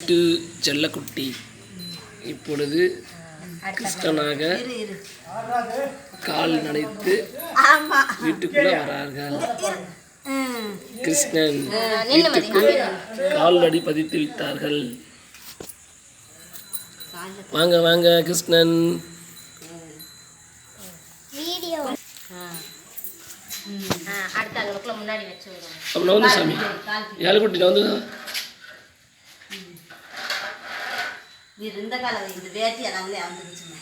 To செல்லக்குட்டி இப்பொழுது இரு கால் நனைத்து ஆமா. வீட்டுக்குள்ள வரார்கள். ம். கிருஷ்ணன் வீட்டுக்குள் காலடி பதித்து விட்டார்கள். வாங்க வாங்க கிருஷ்ணன். வீடியோ. அடுத்து அதுக்குள்ள முன்னாடி வச்சு விடுவோம். இரு இந்த காலம் வை, இந்த வேட்டி அதனாலே வந்துருச்சுங்க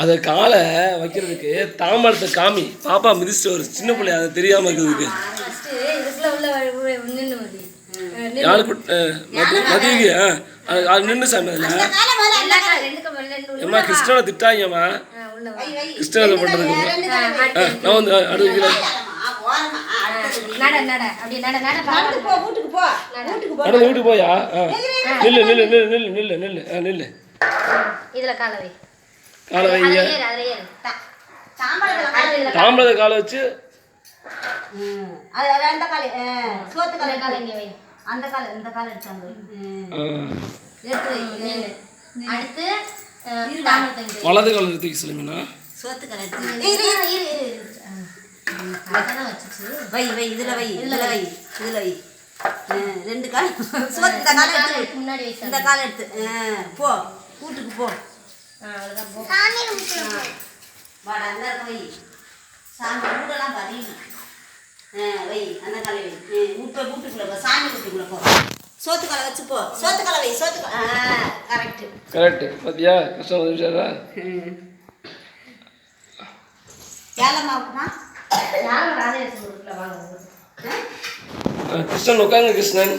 அதை காலை வைக்கிறதுக்கு தாமரத்தை காமி. பாப்பா மிதிச்சிட்டு ஒரு சின்ன பிள்ளை அதை தெரியாம இருக்கிறதுக்கு. யாரு மதியக்கு அது நின்று சாமி அதில். ஏம்மா கிருஷ்ணனை திட்டாங்கம்மா கிருஷ்ணனை பண்ணுறதுக்கு நான் வந்து அடுத்து அடுத்தது. நட நட. அப்படியே நட நட நடந்து போ வீட்டுக்கு போ. வீட்டுக்கு போ. நடந்து வீட்டுக்கு போயா? நில்லு நில்லு நில்லு நில்லு நில்லு நில்லு. நில்லு. இதுல கால வை. காலை வைங்க சாம்பார் காலை வச்சு. ம். அது அந்த காலை சோத்து காலை கால இங்க வை. அந்த காலை இந்த காலை எடுத்தாங்க எடுத்து அடுத்து. வலது காலை எடுத்துக்க சொல்லுங்கண்ணா சோத்து காலை எடுத்து இரு இரு இரு இரு இரு. அதான் வச்சுச்சு வை வை இதுல வை இதுல வை. இதுல வை. ஆ, ரெண்டு கால். சோத்து இந்த காலை எடுத்து. முன்னாடி வை இந்த காலை எடுத்து. ஆ, போ. வீட்டுக்கு போ. வாடா அந்த வை. சாமி வீடெல்லாம் பதியணும் ஆ வை அந்த காலை வை. வீட்டு வீட்டுக்குள்ள போ. சாமி வீட்டுக்குள்ள போ. சோத்து காலை வச்சு போ. சோத்து காலை வை சோத்து காலை ஆ கரெக்ட் கரெக்டு பார்த்தியா கிருஷ்ணன் வந்துச்சாரா ஏலமாவுக்குமா கிருஷ்ணன் உட்காருங்க கிருஷ்ணன்.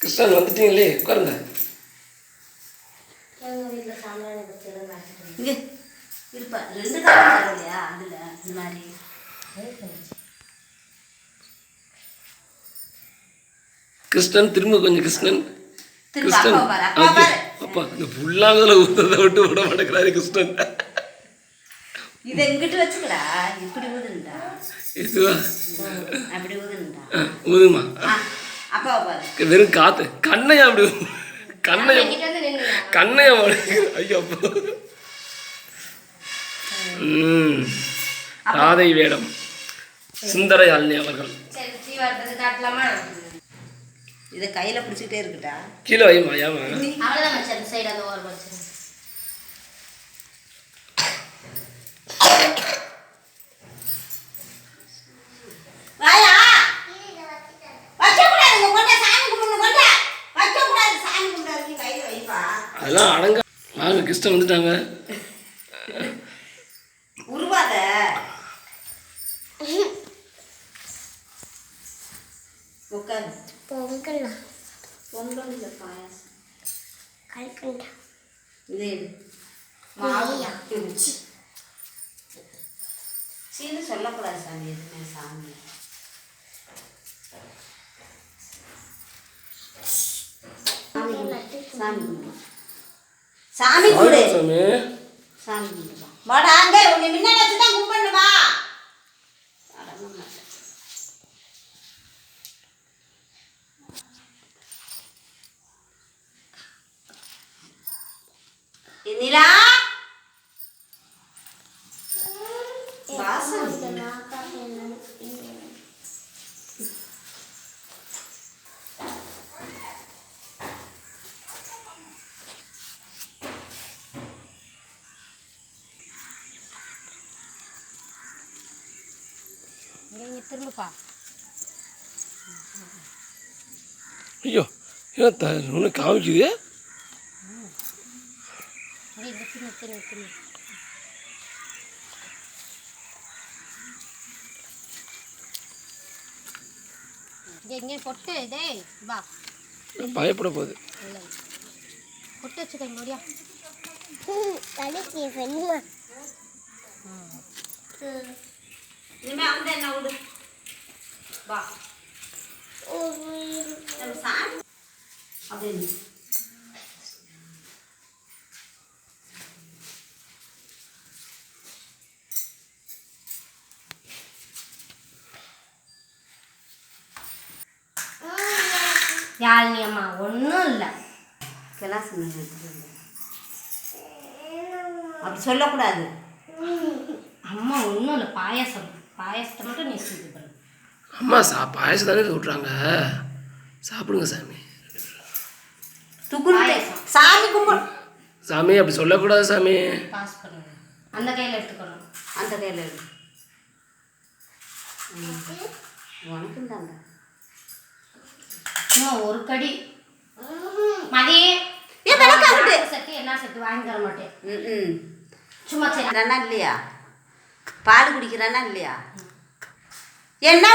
கிருஷ்ணன் வந்துட்டீங்களே உட்காருங்க. கிருஷ்ணன் திரும்ப கொஞ்சம் கிருஷ்ணன். கிருஷ்ணன். அப்பா இந்த புல்லாங்கல ஊற்றதை விட்டு விட மாட்டேங்கிறாரு கிருஷ்ணன். இதை இங்கிட்டு வச்சுக்கடா இப்படி ஊதுண்டா இதுவா அப்படி ஊதுண்டா ஆ, ஊதுமா ஆ அப்பாவை பாரு வெறும் காத்து கண்ணையா அப்படி கண்ணையா இங்கிட்ட வந்து நின்னு கண்ணையா. ஐயோ அப்பா ம் ராதை வேடம் சுந்தர யாழினி அவர்கள் இதை கையில் பிடிச்சிக்கிட்டே இருக்குடா கீழே வைமா ஏமா அவ்வளவுதான் சைடு அந்த ஓரம் வச்சு வாயா வைக்கக்கூடாது இங்க கொண்டா சாமி கும்பிடணும் கொண்டா வைக்கக்கூடாது சாமி கும்பிடாது நீ கையில் வைப்பா அதெல்லாம் அடங்க வாங்க கிருஷ்ணன் வந்துட்டாங்க உருவாத உட்காரு பொங்கல் பொங்கல் இல்லை பாயாசம் கல்கண்டா இது எடு. மாவு சி. சீன்னு சொல்லக்கூடாது சாமி எதுவுமே சாமி சாமி. சாமி. சாமி கும்பிடு. சாமி சாமி கும்பிடு வாடா அங்கே உன்னை முன்னாடி வச்சு தான் கும்பிடணுமா நிலா? வாசம் நீங்க திரும்பப்பா. ஐயோ ஏன் ஒன்று காமிக்குது? பொட்டு டேய் வா. பயப்பட போகுது. பொட்டு வச்சுக்க முடியா வெண்ணுமா இனிமே அந்த என்ன விடு. வா. நம்ம சாமி. அப்படின்னு யாழினி அம்மா ஒன்றும் இல்லை. கிளாஸ் அப்படி சொல்லக்கூடாது. அம்மா ஒன்றும் இல்லை பாயாசம். பாயாசத்தை மட்டும் நீ பண்ணு. அம்மா சா பாயசம் தானே விட்றாங்க சாப்பிடுங்க சாமி. துக்குன்னு பாயாசம். சாமி கும்பிடு சாமி அப்படி சொல்லக்கூடாது சாமி. பாஸ் பண்ணுங்க. அந்த கையில் எடுத்துக்கணும். அந்த கையில் எடு. ம். உனக்கும் தாங்க சும்மா ஒரு கடி. மதி. ஏ, விளக்கு அங்கிட்டு. செட்டு என்ன செட்டு வாங்கி தர மாட்டேன் ம் ம் சும்மா சரி. இல்லையா? பால் குடிக்கிறானா இல்லையா? என்ன